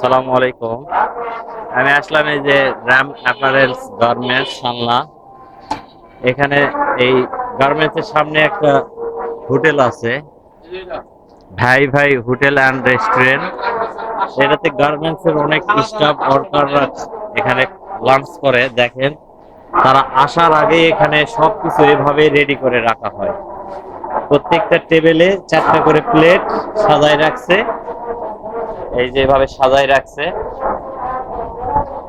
সালামু আলাইকুম। আমি আসলাম এই যে রাম অ্যাপারেলস গার্মেন্টস সামলা এখানে এই গার্মেন্টসের সামনে একটা হোটেল আছে। ভাই ভাই হোটেল অ্যান্ড রেস্টুরেন্ট। এটাতে গার্মেন্টস এর অনেক স্টাফ ওয়ার্কাররা এখানে লাঞ্চ করে, দেখেন। তারা আসার আগে এখানে সবকিছু এভাবে রেডি করে রাখা হয়। প্রত্যেকটা টেবিলে চারটা করে প্লেট সাজায় রাখছে। এই যে এভাবে সাজায় রাখছে।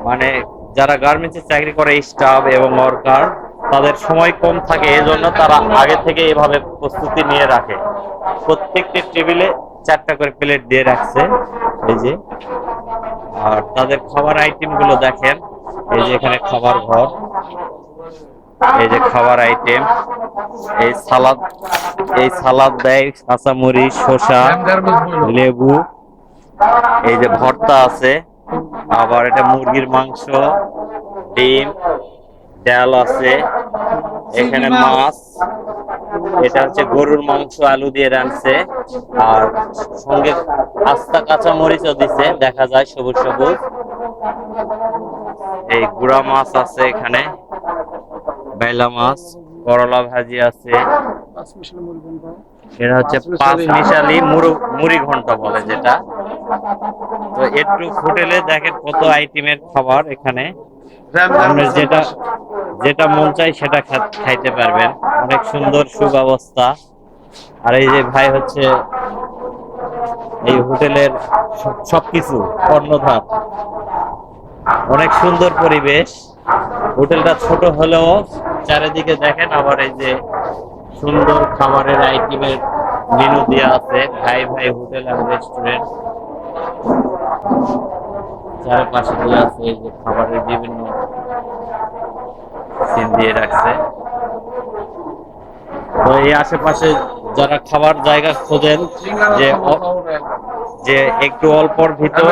মানে যারা গার্মেন্টসে চাকরি করে স্টাফ এবং ওয়ার্কার তাদের সময় কম থাকে এজন্য তারা আগে থেকে এভাবে প্রস্তুতি নিয়ে রাখে। প্রত্যেকটি টেবিলে চারটা করে প্লেট দিয়ে রাখছে এই যে। আর তাদের খাবার আইটেমগুলো দেখেন এই যে এখানে খাবার ঘর এই যে খাবার আইটেম এই সালাদ এই সালাদ দেয় কাঁচামরিচ শসা লেবু এই যে ভর্তা আছে আবার এটা মুরগির মাংস ডিম ডাল আছে এখানে মাছ। এটা হচ্ছে গরুর মাংস আলু দিয়ে রানছে আর সঙ্গে আস্তা কাঁচা মরিচও দিছে দেখা যায় সবুজ সবুজ। এই গুড়া মাছ আছে এখানে বেলা মাছ করলা ভাজি আছে। এটা হচ্ছে পাঁচ মিশালি মুড়ি মুড়ি ঘন্ট বলে যেটা। তো একটু হোটেলে দেখেন কত আইটেমের খাবার এখানে। আপনার যেটা যেটা মন চাই সেটা খাইতে পারবেন। অনেক সুন্দর সুব্যবস্থা। আর এই যে ভাই হচ্ছে এই হোটেলের সব- সবকিছু কর্ণধার অনেক সুন্দর পরিবেশ। হোটেলটা ছোট হলেও চারিদিকে দেখেন আবার এই যে সুন্দর খাবারের আইটেমের মেনু দেওয়া আছে। ভাই ভাই হোটেল আর রেস্টুরেন্ট চারপাশে দেওয়া আছে এই যে খাবারের বিভিন্ন সিন দিয়ে রাখছে। তো এই আশেপাশে যারা খাবার জায়গা খোঁজেন যে যে একটু অল্পর ভিতর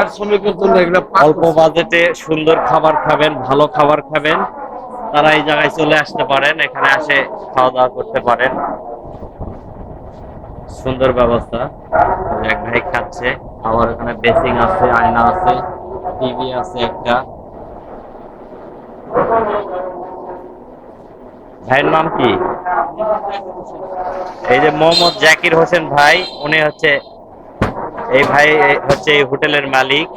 অল্প বাজেটে সুন্দর খাবার খাবেন ভালো খাবার খাবেন তারা এই জায়গায় চলে আসতে পারেন এখানে আসে খাওয়া দাওয়া করতে পারেন। সুন্দর ব্যবস্থা এক ভাই খাচ্ছে। আবার এখানে বেসিং আছে আয়না আছে টিভি আছে একটা। ভাইয়ের নাম কি? এই যে মোহাম্মদ জাকির হোসেন ভাই উনি হচ্ছে এই ভাই হচ্ছে এই হোটেলের মালিক।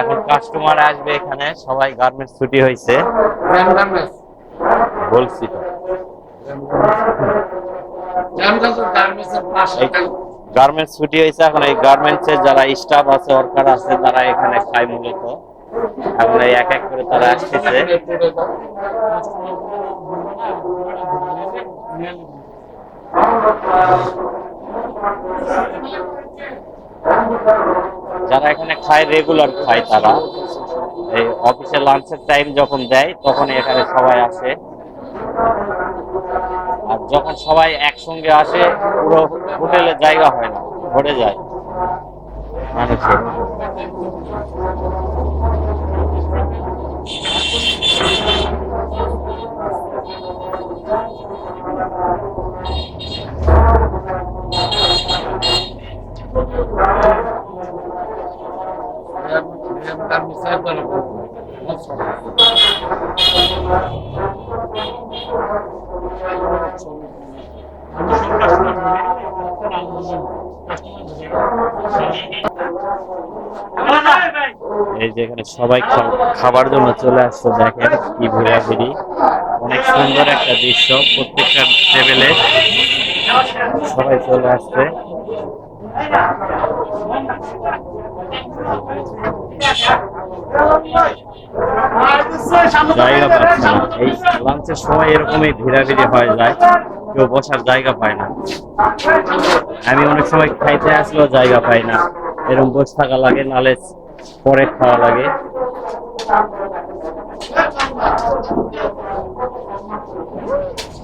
এখন কাস্টমার আসবে এখানে সবাই গার্মেন্টস ছুটি হয়েছে। বলছি তো। গার্মেন্টস ছুটি হয়েছে, এখন এই গার্মেন্টস যারা স্টাফ আছে ওয়ার্কার আছে, তারা এখানে খায় মূলত। এখন এই এক এক করে তারা আসতেছে। যারা এখানে খায় রেগুলার খায় তারা। এই অফিসে লাঞ্চের টাইম যখন দেয় তখন এখানে সবাই আসে। আর যখন সবাই একসঙ্গে আসে পুরো হোটেলে জায়গা হয় না ভরে যায়। মানুষের। এই যে এখানে সবাই খাবার জন্য চলে আসছে, দেখেন কি ভিড়াভিড়ি অনেক সুন্দর একটা দৃশ্য প্রত্যেকটা টেবিলে সবাই চলে আসছে। জায়গা পাচ্ছে না। এই লাঞ্চের সময় এরকমই ভিড়াভিড়ি হয়ে যায়। কেউ বসার জায়গা পায় না। আমি অনেক সময় খাইতে আসলেও জায়গা পাই না। এরকম বসে থাকা লাগে নালে পরে খাওয়া লাগে।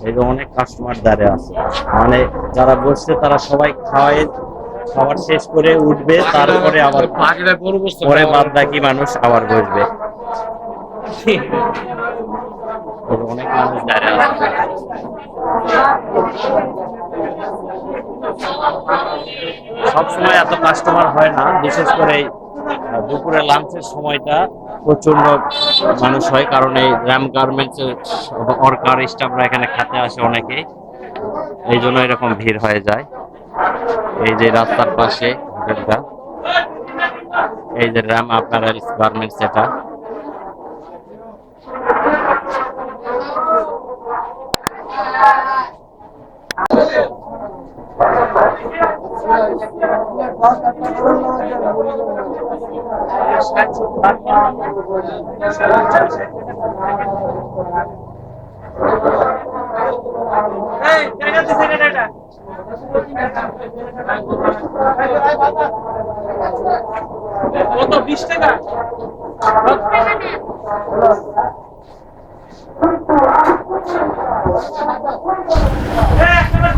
এই অনেক কাস্টমার দাঁড়িয়ে আছে মানে যারা বসছে তারা সবাই খাওয়াই খাবার শেষ করে উঠবে তারপরে আবার পরে বাদ বাকি মানুষ আবার বসবে। অনেক মানুষ দাঁড়িয়ে সবসময় এত কাস্টমার হয় না, বিশেষ করে দুপুরে লাঞ্চের সময়টা প্রচণ্ড মানুষ হয়, কারণ এই র্যাম গার্মেন্টস অর্কার স্টাফরা এখানে খেতে আসে অনেকেই। এই জন্য এরকম ভিড় হয়ে যায়। এই যে রাস্তার পাশে, হোটেলটা। এই যে র্যাম আপনার গার্মেন্টস এটা। কত বিশ টাকা